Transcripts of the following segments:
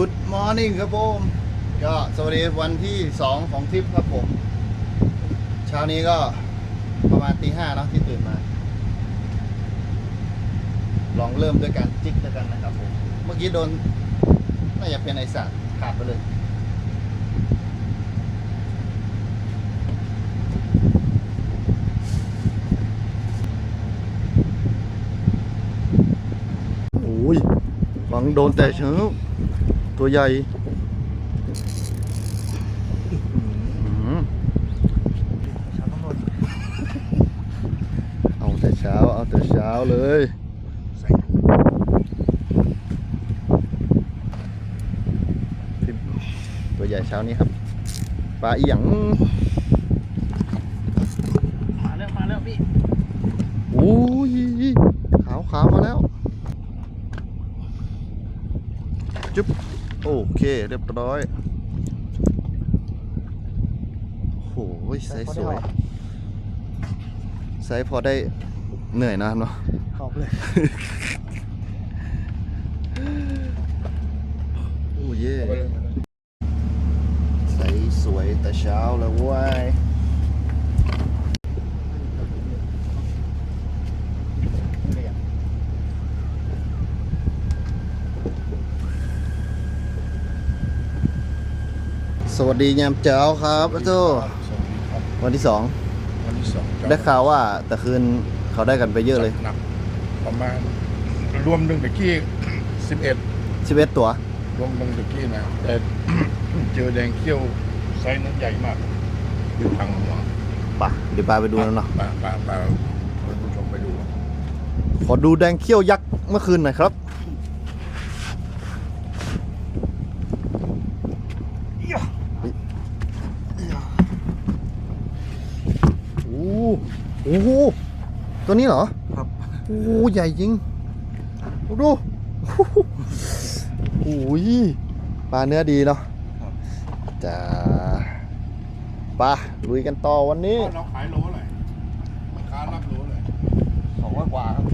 Good morning ครับผมก็สวัสดีวันที่ 2 ของทริปครับผม เช้านี้ก็ประมาณตีห้าเนาะที่ตื่นมา ลองเริ่มด้วยการจิกด้วยกันนะครับผม เมื่อกี้โดน น่าจะเป็นไอสัตว์ขาดไปเลยโอ้ยฟังโดนแต่เช้า ตัวใหญ่อื้อหือเอาแต่เช้า เอาแต่เช้าเลยตัวใหญ่เช้านี้ครับ ปลาอีหยังมาแล้วมาแล้วพี่โอ้ยขาวขาวมาแล้ว จุ๊บ โอ เคเรียบร้อยโอ้โหไซส์สวย ไซส์พอได้เหนื่อยนะครับเนาะขอบเลย โอ้เย่ใสสวยแต่เช้าแล้วเว้ย สวัสดียามเช้าครับอาโจสวัสดีครับวันที่สองวันที่สองได้ข่าวว่าแต่คืนเขาได้กันไปเยอะเลยหนักประมาณรวมหนึ่งตะกี้สิบเอ็ด11ตัวรวมหนึ่งตะกี้นะแต่เจอแดงเขี้ยวไซส์นั้นใหญ่มากอยู่ทางหัวป่ะเดี๋ยวปาไปดูแล้วเนาะปลาปลาปลาคุณผู้ชมไปดู ขอดูแดงเขี้ยวยักษ์เมื่อคืนหน่อยครับ โอ้โห โอ้โหตัวนี้เหรอครับโอ้โหใหญ่จริงดูโอ้ยปลาเนื้อดีเนาะจ้าปลาลุยกันต่อวันนี้เราขายโลอะไรราคารับโลเลยสองร้อยกว่าครับ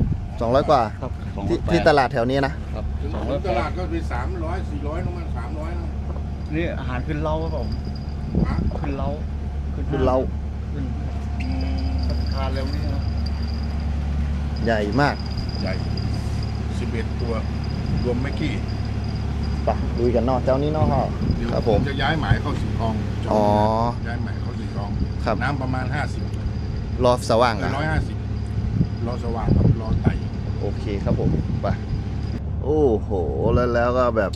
200กว่าครับสองร้ที่อยแปดที่ตลาดแถวนี้นะครับถึงสองร้อยตแปดลาดก็มีสามร้อยสี่ร้อยน้องมันสามร้อยนะนี่อาหารขึ้นเล้าครับผมฮะขึ้นเล้าคือเรา ขึ้นอืมทานเร็วนี่นะใหญ่มากใหญ่สิบเอ็ดตัวรวมไม่กี่ปะลุยกันเนอกเจ้านี้เนอกเดี๋ยวครับผม จะย้ายหมายเข้าสีทองจงอ๋อ ย้ายหมายเข้าสีทอง ครับน้ำประมาณห้าสิบรอสว่างอะ ร้อยห้าสิบรอสว่างครับรอไต่โอเคครับผมไปโอ้โหแล้วแล้วก็แบบ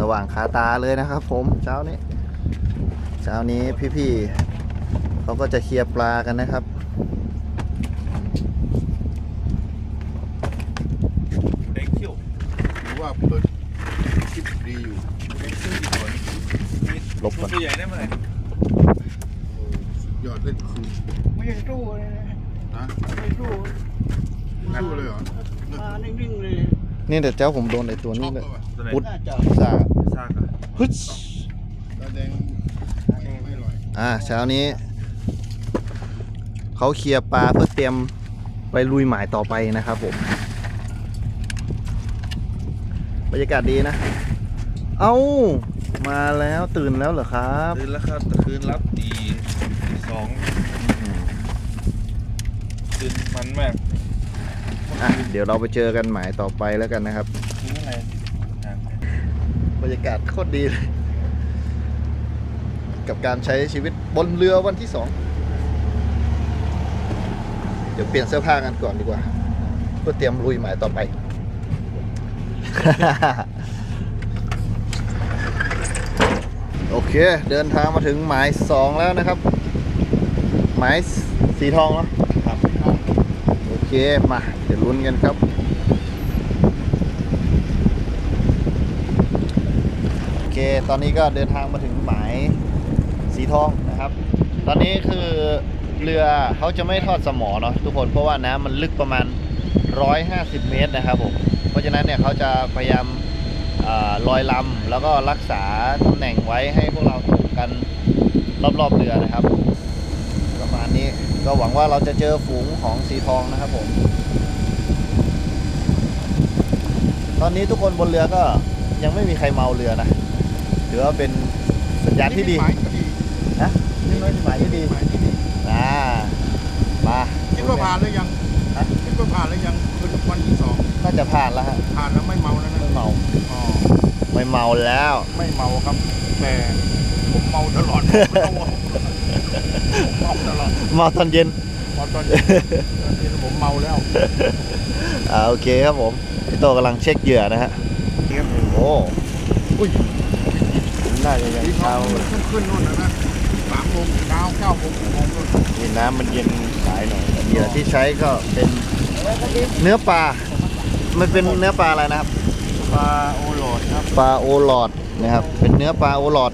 สว่างคาตาเลยนะครับ ผมเช้านี้เช้านี้พี่ๆเขาก็จะเคลียร์ปลากันนะครับ เด็กเที่ยวหรือว่าเปิดคลิป ดีอยู่เด็กเที่ยวดีกว่าลบก่อนตัวใหญ่ได้ไหมโอ้สุดยอดเล่นคืนไม่ใช่ตู้เลยนะนะไม่ตู้สู้เลยเหรอมานิ่งๆเลยนี่แต่เจ้าผมโดนไอ้ตัวช็นี้อกเลยเลยว่ะพุทธน่าจะซาซากอะฮึดตาแดงไม่อร่อยอ่าเช้านี้เขาเคลียร์ปลาเพื่อเตรียมไปลุยหมายต่อไปนะครับผม บรรยากาศดีนะ เอ้ามาแล้วตื่นแล้วเหรอครับคืนแล้วครับแต่คืนรับตีตีสองคืนมันมากอะเดี๋ยวเราไปเจอกันหมายต่อไปแล้วกันนะครับคืนอะไรอะบรรยากาศโคตรดีเลย กับการใช้ชีวิตบนเรือวันที่สองเดี๋ยวเปลี่ยนเสื้อผ้ากันก่อนดีกว่า เพื่อเตรียมลุยหมายต่อไป โอเค เดินทางมาถึงหมายสองแล้วนะครับ หมายสีทองเนาะครับโอเค มา เดี๋ยวลุ้นกันครับ โอเค ตอนนี้ก็เดินทางมาถึงหมายสีทองนะครับ ตอนนี้คือเรือเขาจะไม่ทอดสมอเนาะทุกคนเพราะว่าน้ำมันลึกประมาณ 150 เมตรนะครับผม เพราะฉะนั้นเนี่ยเขาจะพยายามอา ลอยลำแล้วก็รักษาตำแหน่งไว้ให้พวกเราถูกกันรอบๆเรือนะครับ ประมาณนี้ก็หวังว่าเราจะเจอฝูงของสีทองนะครับผม ตอนนี้ทุกคนบนเรือก็ยังไม่มีใครเมาเรือนะคถือว่าเป็นสัญญาณที่ดีหมายก็ดีนะนี่เป็นหมายที่ดีหมายที่ดีอ่ามาคิดว่าผ่านหรือยังฮะคิดว่าผ่านหรือยังคือวันที่สอง น่าจะผ่านแล้วฮะผ่านแล้วไม่เมาแล้วนะไม่เมาอ๋อไม่เมาแล้ว ไม่เมาครับ แต่ผมเมาตลอดไม่ต้องห่วงผมเมาตลอดเมาตอนเย็นเมาตอนเย็นตอนเย็นผมเมาแล้วอ่าโอเคครับผมพี่โตกำลังเช็คเหยื่อนะฮะโอ้อุ้ยน่าจะยังที่เขาเช้ามันขึ้นขึ้นนู่นนะนะสามโมงเช้าเก้าโมงสิบโมงนู่นนี่น้ำมันเย็นสายหน่อยเหยื่อที่ใช้ก็เป็นเนื้อปลา มันเป็นเนื้อปลาอะไรนะครับ ปลาโอโหลดครับปลาโอหลอดนะครับ เป็นเนื้อปลาโอหลอด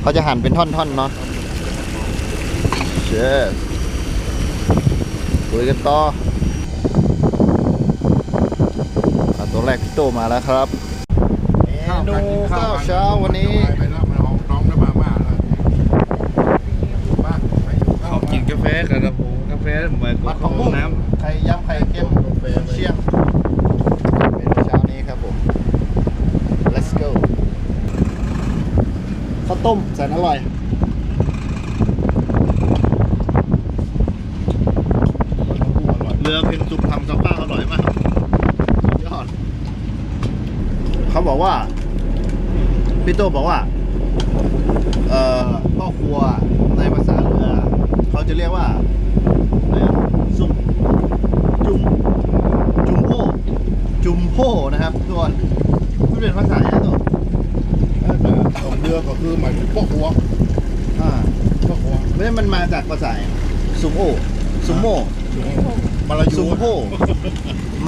เขาจะหั่นเป็นท่อนๆเนาะเชฟคุยกันต่ออะตัวแรกพี่โตมาแล้วครับ เมนูข้าวเช้าวันนี้ ไปแล้วมันเอาน้องน้ำมาม่าแล้วมาไปอยู่เขากินกาแฟกับกระผมกาแฟเหมือนมัดของบุ้งน้ไข่ยำไข่เค็มเชียงเมนูเช้านี้ครับผม let's go ข้าว ต้มแสนอร่อย เรือเพนซุปทำกับข้าวอร่อยมากสุดยอดเขาบอกว่า พี่โตบอกว่า เอ่อพ่อครัวในภาษาเรือเขาจะเรียกว่าอะไรอะซุปจุ่มจุ่มโพจุ่มโพนะครับทุกคนมันเป็นภาษาอะไรตัว ของเรือก็คือหมายถึงพวกหัว อ่า พวกหัว ไม่มันมาจากภาษาซุมโอซุมโมมาลายูซุมโพ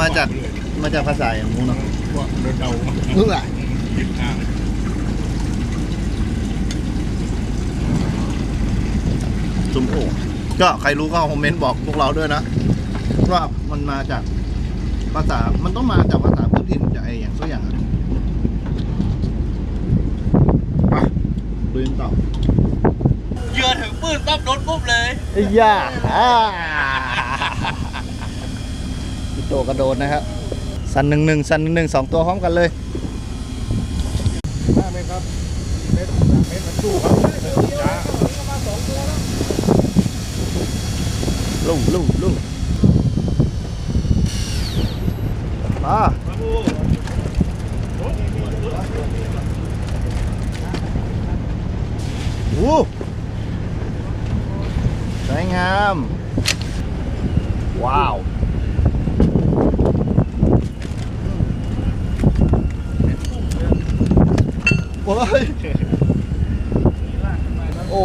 มาจากมาจากภาษาอย่างงูเนาะพวกเรือเดาเพื่อยึดอ่างซุมโอก็ใครรู้ก็คอมเมนต์บอกพวกเราด้วยนะว่ามันมาจากภาษา มันต้องมาจากภาษาพื้นถิ่นจากไอ้อย่างตัวอย่างอะไปดูกันต่อ เห ยื่อถึงปืนปั๊บโดนปุ๊บเลยไอ้ย่าอ่าพี่โตกระโดดนะครับ สันหนึ่งหนึ่งสันหนึ่งหนึ่งสองตัวพร้อมกันเลยได้ไหมครับเม็ดสามเม็ดมันสู้ครับจ้าลุ่งลุ่งลุ่งมาโอ้สวยงาม ว้าว โอ้ย โอ้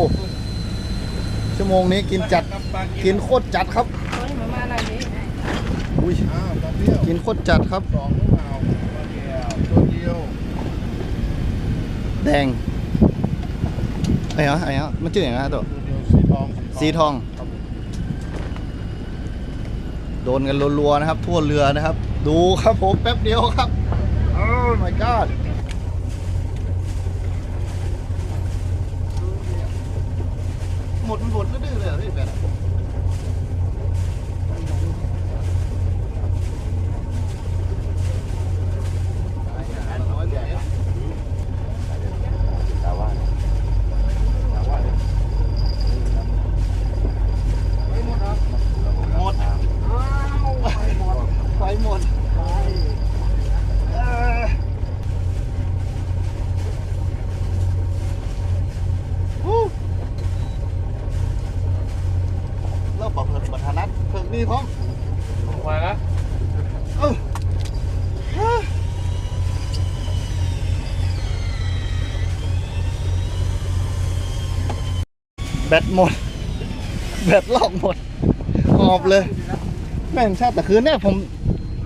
ชั่วโมง นี้กินจัด กินโคตรจัดครับอุ้ยอ้าวตอนเดียวกินโคตรจัดครับสองหรือเปล่าตัวเดียวแดงไอ้เหรอไอ้เหรอมันชื่ออย่างไรตัวตัวเดียวสีทองสีทองครับผมโดนกันรัวๆนะครับ ทั่วเรือนะครับ ดูครับผมแป๊บเดียวครับ โอ้ my god หมดมันหมดดื้อๆเลยเหรอพี่แบนหมด ไฟหมดเอ่อฮู้เริ่มปรับเพิ่มบัตรนัดเพิ่ มนี่พร้อมมาแล้วเออฮะแบตหมด แบตลอกหมด หอบเลย แม่งชาติแต่คืนเนี่ยผม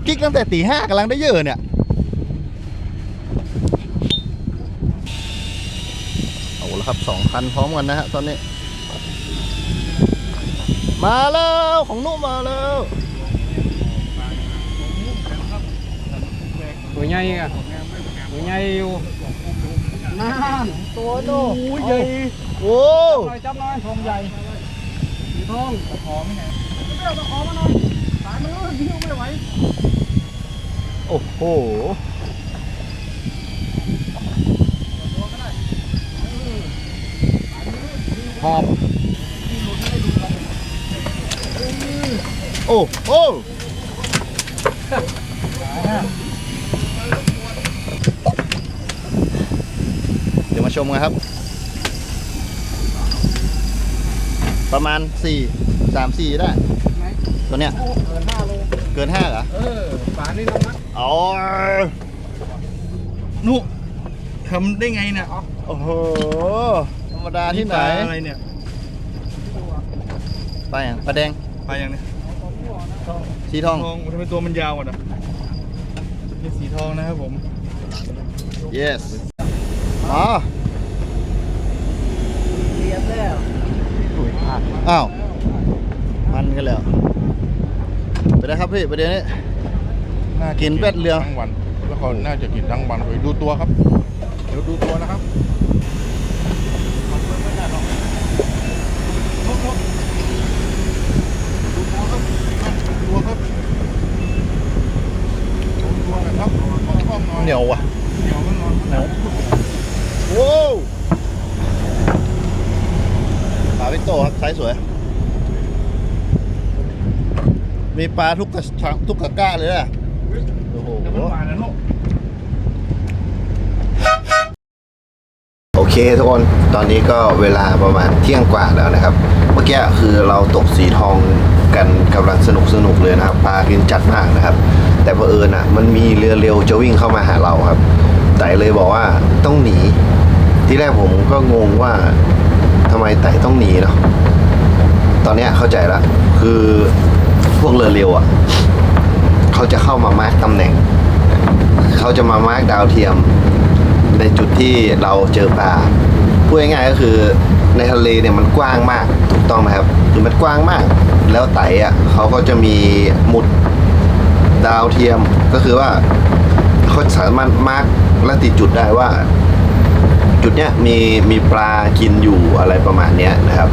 กิ๊กตั้งแต่ตีห้ากำลังได้เยอะเนี่ย เอาละครับสองคันพร้อมกันนะฮะตอนนี้ มาแล้วของนุ่มมาแล้วตัวใหญ่อะตัวใหญ่อยู่นั่นตัวโตโอ้ยใหญ่โอ้หน่อยจับหน่อยทองใหญ่สีทองตะขอไม่ไงไม่เอาตะขอมาหน่อยสายมันรู้มันพิ้วไม่ไหวโอ้โหหอบ โอ้โอ้เดี๋ยว มาชมกันครับ ประมาณสี่สามสี่ได้ ตัวเนี้ย เกินห้าโลเกินห้าเหรอ เออฝานี่น้ำหนักอ๋อนุทำได้ไงเนี่ยโอ้โห ธรรมดาที่ไหน ปลาอะไรเนี่ยปลาอย่างปลาแดง ปลาอย่างเนี้ยสีทอง ทองทำไมตัวมันยาวอะนะเป็นสีทองนะครับผม yes อ๋อเรียน แล้วอ้าว มันกันแล้ว ไปได้ครับพี่ประเดี๋ยวนี้น่าจะกินแปดเรือทั้งวัน แล้วก็น่าจะกินทั้งวันเลยดูตัวครับ เดี๋ยวดูตัวนะครับดูตัวครับดูตัวครับดูตัวนะครับขอกล้องหน่อย เหนียวว่ะ เหนียวมันนอนเหนียว โว้วปลาวิโต้ครับไซส์สวย มีปลาทุกกระชังทุกกระก้าเลยนะโอ้โหเดี๋ยวมันหวานนะลูกโอเคทุกคน ตอนนี้ก็เวลาประมาณเที่ยงกว่าแล้วนะครับ เมื่อกี้คือเราตกสีทองกันกำลังสนุกสนุกเลยนะครับ ปลากินจัดมากนะครับ แต่พอเผอิญอะ มันมีเรือเร็วจะวิ่งเข้ามาหาเราครับไต่เลยบอกว่าต้องหนี ที่แรกผมก็งงว่าทำไมไต่ต้องหนีเนาะ ตอนเนี้ยเข้าใจละคือ วกเรือเร็วอะเขาจะเข้ามามาร์กตำแหน่ง เขาจะมามาร์กดาวเทียม ในจุดที่เราเจอปลาพูดง่ายๆก็คือในทะเลเนี่ยมันกว้างมากถูกต้องไหมครับคือมันกว้างมาก แล้วไตอะเขาก็จะมีหมุดดาวเทียมก็คือว่าเขาสามารถมาร์กและติดจุดได้ว่า จุดเนี้ยมีมีปลากินอยู่อะไรประมาณเนี้ยนะครับ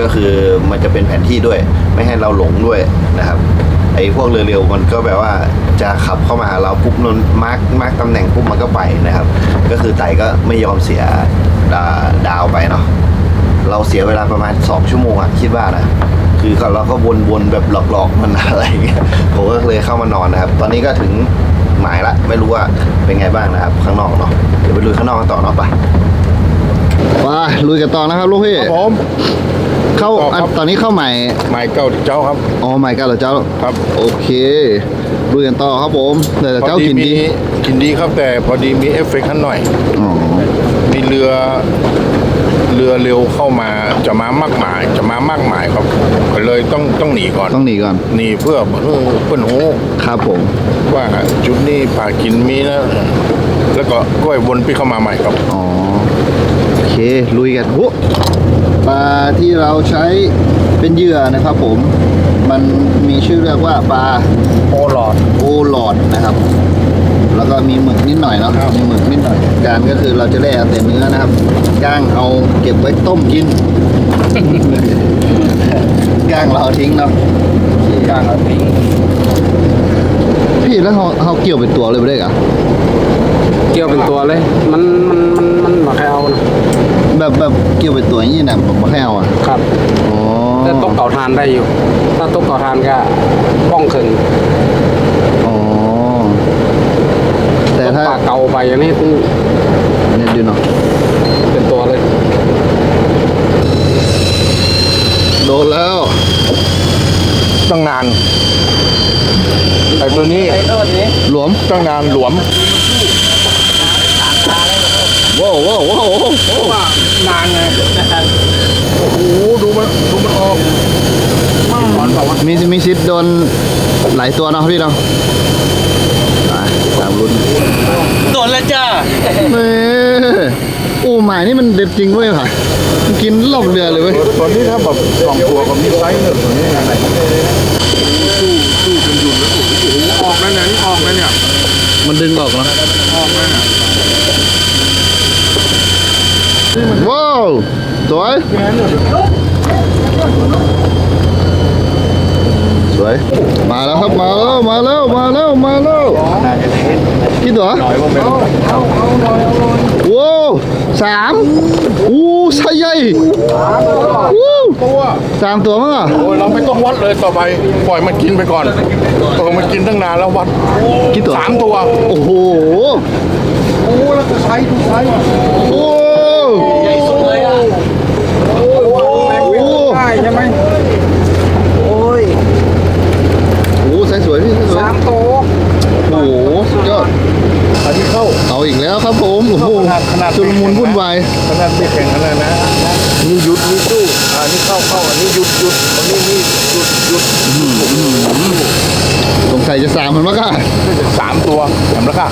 ก็คือมันจะเป็นแผนที่ด้วย ไม่ให้เราหลงด้วยนะครับไอ้พวกเรือเร็วมันก็แบบว่าจะขับเข้ามาหาเราปุ๊บนนมาร์กมาร์กตำแหน่งปุ๊บมันก็ไปนะครับ ก็คือไต่ก็ไม่ยอมเสียดาดาวไปเนาะเราเสียเวลาประมาณ 2 ชั่วโมงอะคิดว่านะคือเราก็วนๆแบบหลอกๆมันอะไรอย่างเงี้ยผมก็เลยเข้ามานอนนะครับ ตอนนี้ก็ถึงหมายละไม่รู้ว่าเป็นไงบ้างนะครับ ข้างนอกเนาะเดี๋ยวไปลุยข้างนอกกันต่อเนาะไปไปลุยกันต่อนะครับลูกพี่ครับผม เข้าต่อครับอันตอนนี้เข้าใหม่ หมายเก้าเจ้าครับ อ๋อใหม่กันเหรอเจ้า ครับโอเคลุยกันต่อครับผมแต่เจ้ากินดีมีกินดีครับแต่พอดีมีเอฟเฟกต์ข้างหน่อย อ๋อมีเรือ เรือเร็วเข้ามาจะมามากมายจะมามากมายครับก็เลยต้องต้องหนีก่อนต้องหนีก่อน หนีเพื่อเพื่อเพื่อนหูครับผม ว่าจุดนี้ป่ากินมีนะแล้วก็ก้อยวนไปเข้ามาใหม่ครับ อ๋อ โอเค ลุยกันโอ้ ปลาที่เราใช้เป็นเหยื่อนะครับ ผมมันมีชื่อเรียกว่าปลาโอหลอดโอหลอดนะครับ แล้วก็มีหมึกนิดหน่อยเนาะมีหมึกนิดหน่อย การก็คือเราจะแล่เอาแต่เนื้อนะครับก้างเอาเก็บไว้ต้มกินก้างเราเอาทิ้งเนาะกลางเอาทิ้งพี่แล้วเขาเขาเกี่ยวเป็นตัวเลยไม่ได้เหรอเกี่ยวเป็นตัวเลย มันมันมันมันมาแค่เอานะ แบบแบบเกี่ยวเป็นตัวอย่างนี้นะผมไม่ให้เอาอะครับอ๋อแต่ตกเก่าทานได้อยู่ ถ้าตกเก่าทานก็ป้องขึงอ๋อแต่ตกถ้าปลาเก่าไปอย่างนี้เนี่ยดูเนาะเป็นตัวเลยโดนแล้วตั้งนานไอ้ตัวนี้ไอ้ตัวนี้หลวมตั้งนานหลวม ว้าวว้าวว้าว เพราะว่านานไง โอ้โหดูมันดูมันออก ถอนบอกว่า มีมีซิดโดนหลายตัวเนาะพี่เนาะไปตามลุ้นโดนแล้วจ้าเฮ้โอ้หมายนี่มันเด็ดจริงเว้ยค่ะมันกินรอบเรือเลยเว้ยตัวนี้ถ้าแบบสองตัวกับมีไซส์หนึ่งตัวนี้อะไรสู้สู้จนหยุดแล้วโอ้โหออกแล้วเนี่ยนี่ออกแล้วเนี่ยมันดึงออกเนาะออกแล้วเนี่ยว้าวสวยส วยมาแล้วครับ มาแล้ว มาแล้ว มาแล้ว มาแล้วกี่ตัวว้าวสามอู้ไซส์ใหญ่อู้ตัวสามตัวมั้งอะโอ้ยเราไม่ต้องวัดเลยต่อไป ปล่อยมันกินไปก่อนเออมันกินตั้งนานแล้ววัดกี่ตัวสามตัว โอ้โห โอ้แล้วก็ใช้ดูใช้โอ้ใหญ่สุดเลยอะโอ้ได้ใช่ไหมโอ้ย โหไซส์สวยพี่ไซส์สวย สามโตว โอ้โหสุดยอด อันนี้เข้าเอาอีกแล้วครับผมโอ้โหขนาดขนาดชุลมุนวุ่นวายขนาดไม่แข่งขนาดนะนี่หยุดนี่สู้อันนี้เข้าเข้าอันนี้หยุดหยุดอันนี้นี่หยุดหยุดสงสัยจะสามมันมากอะสามตัวเห็นแล้วค่ะ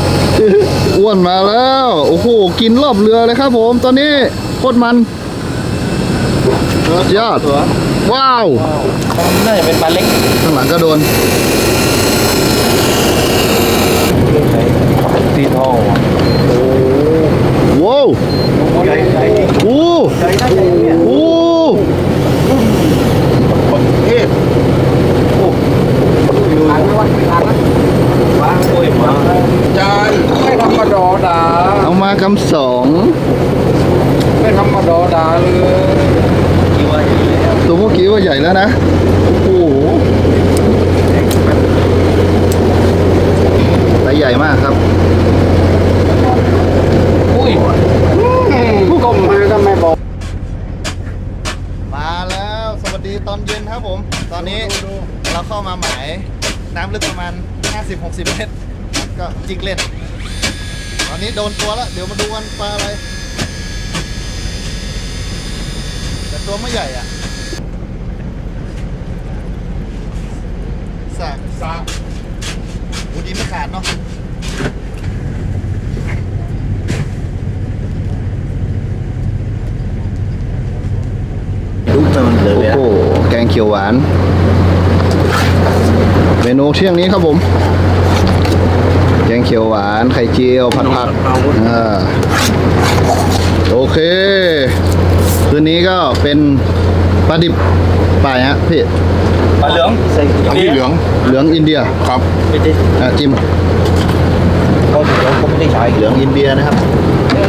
อ้วนมาแล้ว โอ้โหกินรอบเรือเลยครับผมตอนนี้โคตรมันยอดว้าวน่าจะเป็นปลาเล็กข้างหลังก็โดน สีทองว้าวใหญ่ใหญ่โอ้ใหญ่ได้ใหญ่เนี่ยโอ้เอ๊ะทางไม่วัดทางนะวางโอ้ยมาใจายไม่ธรรมดาดาเอามากำสองไม่ธรรมดาดาเลยกี่ว่าใหญ่แล้วตัวเมื่อกี้ว่าใหญ่แล้วนะโอ้โหไซส์ใหญ่มากครับ อุ้ยก้มมาก็ไม่บอก มาแล้ว สวัสดีตอนเย็นครับผม ตอนนี้ เราเข้ามาหมาย น้ำลึกประมาณ 50-60 เมตร ก็จิกเล่น ตอนนี้โดนตัวแล้ว เดี๋ยวมาดูกันปลาอะไร แต่ตัวไม่ใหญ่อะสากสามอูดีไม่ขาดเนาะลูกมันเลยโอ้โหแกงเขียวหวาน เมนูเที่ยงนี้ครับผมแกงเขียวหวานไข่เจียวผัดผักอ่าโอเค คืนนี้ก็เป็นปลาดิบปลายฮะพี่ปลาเหลืองใส่อันนี้เหลืองเหลืองอินเดียครับไม่ได้อะจิ้ม เขาเหลืองเขาไม่ได้ใช้เหลืองอินเดียนะครับ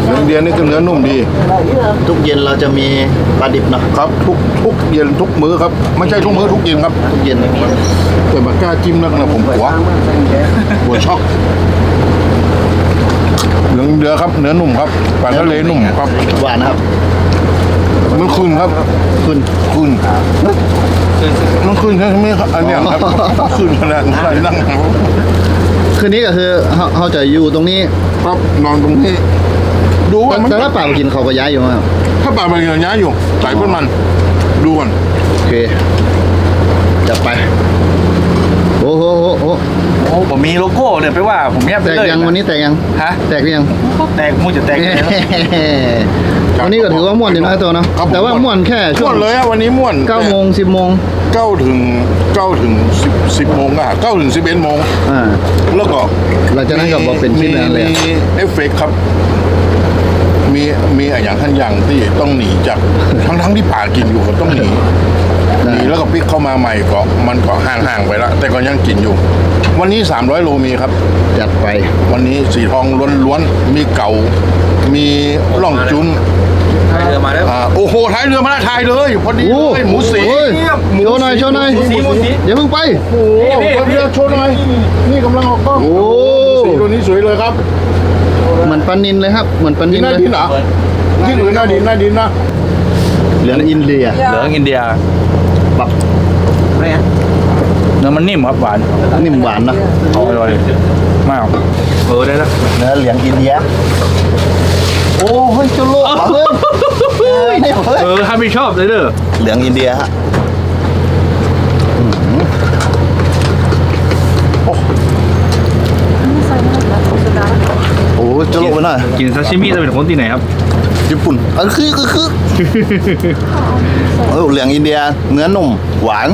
เหลืองเดียนนี่ก็เนื้อนุ่มดี ทุกเย็นเราจะมีปลาดิบเนาะครับทุกทุกเย็นทุกมื้อครับไม่ใช่ทุกมื้อทุกเย็นครับ ทุกเย็นแต่มากล้าจิ้มนักนะผมหัวหัวช็อกเหลืองเดือครับเนื้อนุ่มครับปลาทะเลนุ่มครับหวานนะครับ มันคืนครับคุณคืนมันคืนใช่ไหมครับอันเนี้ยครับคืนขนาดไหนนั่ง ครับคืนนี้ก็คือเราเราจะอยู่ตรงนี้ครับนอนตรงนี้ ดูว่ามันแต่ถ้าป่าไปกินเขาก็ย้ายอยู่ครับถ้าป่ามันอย่างนี้อยู่ใส่พวกมัน ดูกันโอเคจัดไปโอ้โหโอ้โหโอ้ผมมีโลโก้เนี่ยไปว่าผมแยบแตไปกเลยยังวันนี้แตกยังฮะแตกหรือยัง แตกมูจะแตกเลยนะ วันนี้ก็ถือว่าม่วนอยู่นะตัวเนาะครับผมแต่ว่าม่วนแค่ช่ม่ววงนเลยอะวันนี้ม่วนเก้าโมงสิบโมงเก้าถึงเก้าถึงสิบสิบโมงอะเก้าถึงสิบเอ็ดโมงอ่า แล้วก็หลังจากนั้นก็บอกเป็นคลิปนั้นเลยอะ มีเอฟเฟกต์ครับ มีมีอะไรอย่างท่านอย่างที่ต้องหนีจากทั้งทั้งที่ป่ากินอยู่ก็ต้องหนีหนีแล้วก็พลิกเข้ามาใหม่ก็มันก็ห่างๆไปแล้วแต่ก็ยังกินอยู่ วันนี้ 300โลมีครับ จัดไป วันนี้สีทองล้วนๆมีเก่า มีล่องจุนเรือมาแล้ว อ่าโอ้โหท้ายเรือมาแล้วถ่ายเลยพอดีโอ้เลยหมูสีโอ้ยหมูโชว์หน่อยโชว์หน่อยหมูสีหมูสี อย่าเพิ่งไป โอ้โหเรือโชว์หน่อยนี่กำลังออกกล้องโอ้สีตัวนี้สวยเลยครับเหมือนปลานินเลยครับ เหมือนปลานินี่นหน้าเลยดินเหรอที่อื่นหน้าดินหน้าดินนะเหลืองอินเดียเหลืองอินเดียแบบเนื้อมันนิ่มครับหวานนิ่มหวานเนอะอร่อยมากเออได้แล้วเนื้อเหลืองอินเดียโอ้เฮ้ ยเจ้าโลกเหรอเฮ้ยเฮ้ยเนี่ยเฮ้ยเออถ้าไม่ชอบเลยเด้อเหลืองอินเดียฮะโอ้โหเจ้าโลกไปหน่อยกินซาชิมิจะเป็นคนที่ไหนครับ ญี่ปุ่นเออคือคือคือเออเหลืองอินเดีย เนื้อนุ่ม หวาน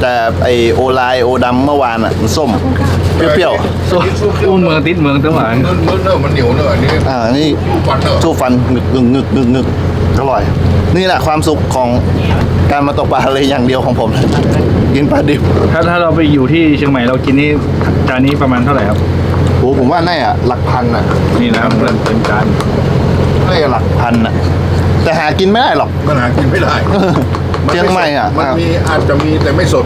แต่ไอโอไลน์โอดำเมื่อวานอะมันส้ม เปรี้ยวอุ้มเมืองติดเมืองตั้งหวานเนื้อเนื้อเนื้อมันเหนียวเนื้ออันนี้ๆอ่านี่ฟันเนื้อสู้ฟันงึกงึกงึกงึกงึกอร่อย นี่แหละความสุขของการมาตกปลาเลยอย่างเดียวของผม กินปลาดิบถ้าถ้าเราไปอยู่ที่เชียงใหม่เรากินนี่จานนี้ประมาณเท่าไหร่ครับ โอ้ผมว่าแน่อะหลักพันอะนี่นะครับเพื่อนเป็นจานได้หลักพันอะแต่หากินไม่ได้หรอกมันหากินไม่ได้เชียงใหม่อะมันมีอาจจะมีแต่ไม่สด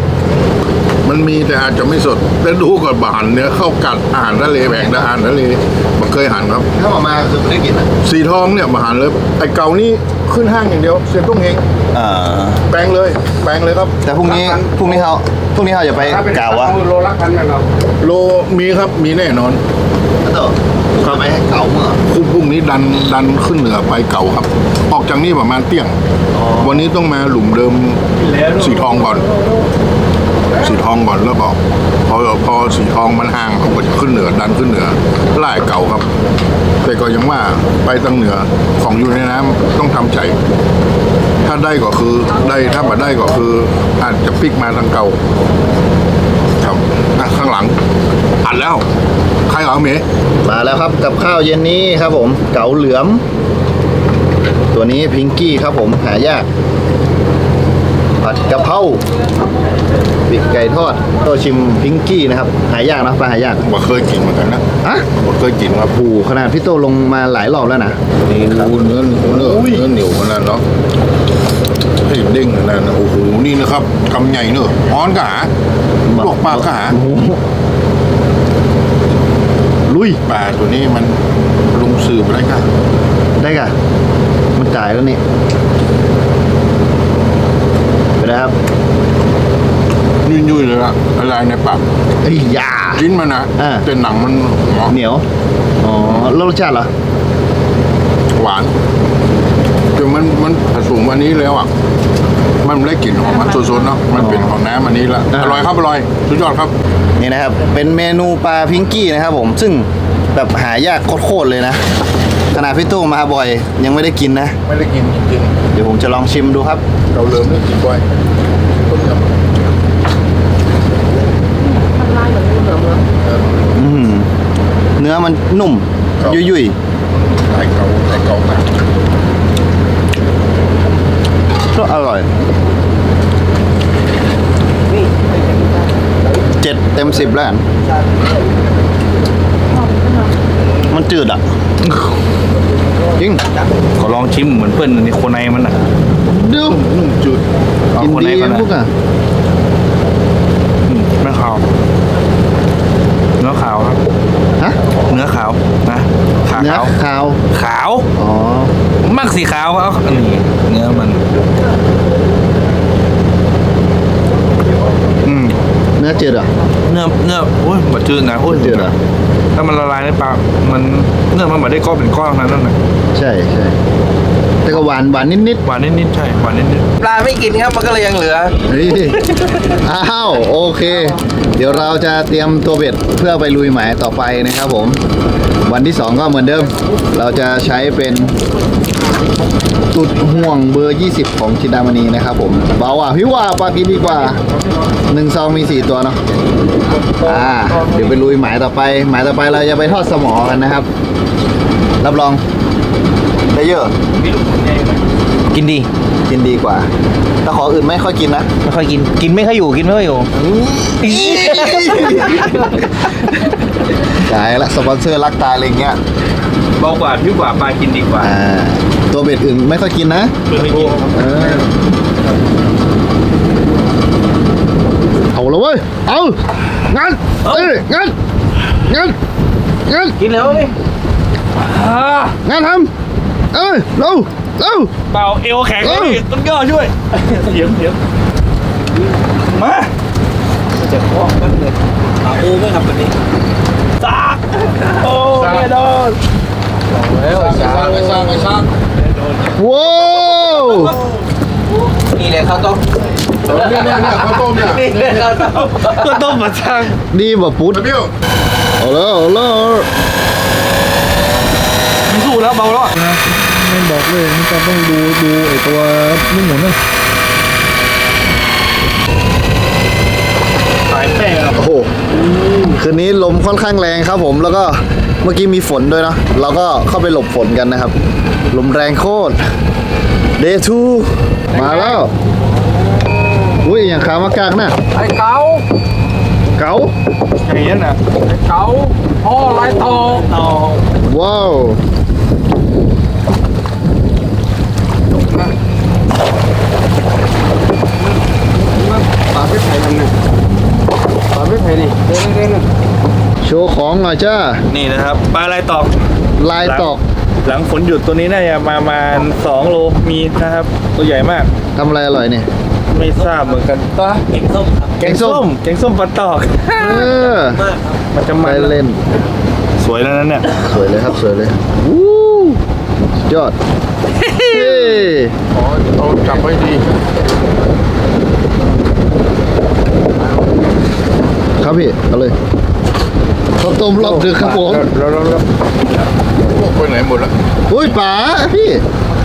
มันมีแต่อาจจะไม่สดแต่ดูก่อนบานเนื้อเข้ากัดอาหารทะเลแบ่งอาหารทะเลมันเคยหันครับ ถ้าออกมาคือไม่ได้กินอะสีทองเนี่ยมาหันเลยไอ้เก่านี่ขึ้นห้างอย่างเดียวเสียตุ้งเฮงอ่าแปลงเลย แปลงเลยครับแต่พรุ่งนี้พรุ่งนี้เขาพรุ่งนี้เขาจะไปกล่าววะโลละพันกันเราโลมีครับมีแน่นอนเตอเขาไปให้เก่าเมื่อคู่พรุ่งนี้ดันดันขึ้นเหนือไปเก่าครับ ออกจากนี่ประมาณเที่ยง วันนี้ต้องมาหลุมเดิมสีทองก่อน สีทองก่อนแล้วก็พอพอสีทองมันห่างเขาก็จะขึ้นเหนือดันขึ้นเหนือไล่เก่าครับ แต่ก็ยังว่าไปทางเหนือของอยู่ในน้ำต้องทำใจ ถ้าได้ก็คือได้ถ้าไม่ได้ก็คือ อาจจะพลิกมาทางเก่า ครับข้างหลังอัดแล้ว ใครเหรอเมย์มาแล้วครับกับข้าวเย็นนี้ครับผม เก๋าเหลือม ตัวนี้พิงกี้ครับผมหายากผัดกะเพรา ปีกไก่ทอดโตชิมพิงกี้นะครับหายากนะปลาหายากบ่เคยกินเหมือนกันนะอะบ่เคยกินครับโอ้โหขนาดพี่โตลงมาหลายรอบแล้วนะนี่ครับเนื้อเนื้อเนื้อเหนียวขนาดเนาะให้เด้งขนาดนั้นโอ้โหนี่นะครับคำใหญ่เนอะอ้อนกะหาลวกปลากะหาโอ้โหลุยปลาตัวนี้มันลุงสืบอะไรกันได้กะมันจ่ายแล้วนี่ไปนะครับ ยุ่ยๆเลยละละลายในปากเอ้ยอยา ชิ้นมันนะอ่า แต่หนังมันหอมเหนียว อ๋อแล้วรสชาติเหรอ หวานแต่มันมันผสมอันนี้แล้วอะ มันได้กลิ่นของมันสดๆเนาะมันเป็นของน้ำอันนี้ละอ่า อร่อยครับอร่อยสุดยอดครับ นี่นะครับ เป็นเมนูปลาพิงกี้นะครับผม ซึ่งแบบหายากโคตรๆเลยนะ ขนาดพี่ตู้มาบ่อยยังไม่ได้กินนะ ไม่ได้กินจริงเดี๋ยวผมจะลองชิมดูครับ ๆเราเริ่มได้กินบ่อยต้มยำ อืมเนื้อมันนุ่ม ครับ ยุ่ยไข่เก่าไข่เก่ามาๆก็อร่อยเจ็ดเต็มสิบแล้วกันมันจืดอะ จริงขอลองชิมเหมือนเพื่อนในโคนในมันอะดูนุ่มจืดเอากินคนไหนดีก่อนนะ พวกอะ อืมไม่ขาว เนื้อขาวครับฮะเนื้อขาวนะขาเนื้อขาวขาว ขาวอ๋อ มักสีขาวครับอันนี้เนื้อมัน อืมเนื้อจืดเหรอเนื้อเนื้อโอ้ยบดจืดนะโอ้ย จืดเหรอ ถ้ามันละลายในปากมันเนื้อมันไม่ได้ก้อนเป็นก้อนนั้นนั่นน่ะใช่ใช่แต่ก็หวานหวานนิดหวานนิดๆใช่หวานนิดปลาไม่กินครับมันก็เลยยังเหลือๆเฮ้ยอ้าวโอเค เดี๋ยวเราจะเตรียมตัวเบ็ดเพื่อไปลุยหมายต่อไปนะครับผม วันที่สองก็เหมือนเดิม เราจะใช้เป็นตุดห่วงเบอร์ 20 ของชินดามณีนะครับผมเบาอะพี่ว่าปลากินดีกว่าหนึ่งซองมี 4 ตัวเนาะอ่าเดี๋ยวไปลุยหมายต่อไป หมายต่อไปเราจะไปทอดสมอกันนะครับ รับรองได้เยอะกินดี กินดีกว่า แต่ของอื่นไม่ค่อยกินนะ ไม่ค่อยกิน กินไม่ค่อยอยู่ กินไม่ค่อยอยู่ขายละสปอนเซอร์รักตายอะไรเงี้ยๆเบากว่าพี่กว่าปลากินดีกว่าอ่า ตัวเบ็ดอื่นไม่ค่อยกินนะ เพื่อไม่กินเออ เอาละเว้ย เอางั้นเอ้ยงั้นงั้น งั้นกินแล้วนี่งั้นทำเอ้ยเร็วเร็วเปล่าเอวแข็งเออเลยต้องย่อช่วยเถียงเถียงมาจะคล้องกันเลยเอาโอ้ไม่ครับวันนี้ซากโอ้เนียโดนแล้วไอ้สร้างไอ้สร้างไอ้สร้างว้าวนี่เลยข้าวต้มเนี่ยเนี่ยเนี่ยข้าวต้มเนี่ยนี่เลยข้าวต้มก็ต้มมาช่างดีบ่ปุ๊ดเปรี้ยว เอาแล้วเอาแล้วไม่สู้แล้วเบาแล้วอะไม่บอกเลยมันจะต้องดูดูไอ้ตัวนุ่มหมุนนะขายแป้งครับโอ้โหคืนนี้ลมค่อนข้างแรงครับผมแล้วก็เมื่อกี้มีฝนด้วยเนอะเราก็เข้าไปหลบฝนกันนะครับ ลมแรงโคตร Day 2มาแล้วอุ้ยอย่างขามากากน่ะไอ้เก๋า เก๋าอย่างนี้นะเก๋าพ่อลายตอตอว้าวปลาเพชรไทยทำไงปลาเพชรไทยนี่เด้นเโชว์ของหน่อยจ้า นี่นะครับปลาลายตอก ลายตอก หลังฝนหยุดตัวนี้น่าจะประมาณงโลมีนะครับ ตัวใหญ่มากทำอะไรอร่อยเนี่ย ไม่ทราบเหมือนกันตัวเก่งส้มครับแกงส้ม แกงส้มปลาตอก เออมากครับมันจะไปมันเล่น สวยแล้วนั่นเนี่ย สวยเลยครับสวยเลยวู้สุดยอดเฮ้ขอเอาจับไว้ดีครับพี่เอาเลยข้าวต้มรอบดึกครับผมแล้วแล้วแล้วพวกไปไหนหมดแล้วอุ้ยป๋าพี่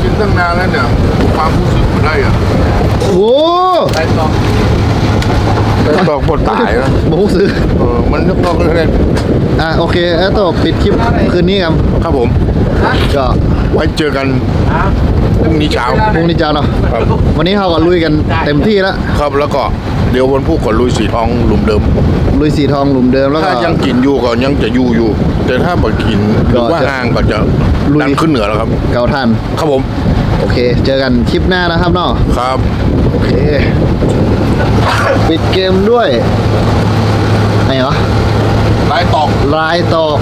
กินตั้งนานแล้วเนี่ยความรู้สึกมันได้อะ โอ้โหได้ตอกได้ตอกบทตายนะหมูซื้อเออมันนึกนอกเล่นอะโอเคแล้วต่อปิดคลิปคืนนี้ครับครับผมก็ไว้เจอกันพรุ่งนี้เช้าพรุ่งนี้จ้าเนาะครับวันนี้เราก็ลุยกันเต็มที่แล้วครับแล้วก็เดี๋ยววันพุธก็ลุยสีทองหลุมเดิม ลุยสีทองหลุมเดิมแล้วก็ถ้ายังกินอยู่ก็ยังจะอยู่อยู่ แต่ถ้าบ่กินหรือว่าก็จะห่างก็จะลุยดันขึ้นเหนือแล้วครับ เกาทันครับผม โอเค เจอกันคลิปหน้านะครับเนาะครับ โอเค ปิดเกมด้วยไงเหรอลายตอกลายตอก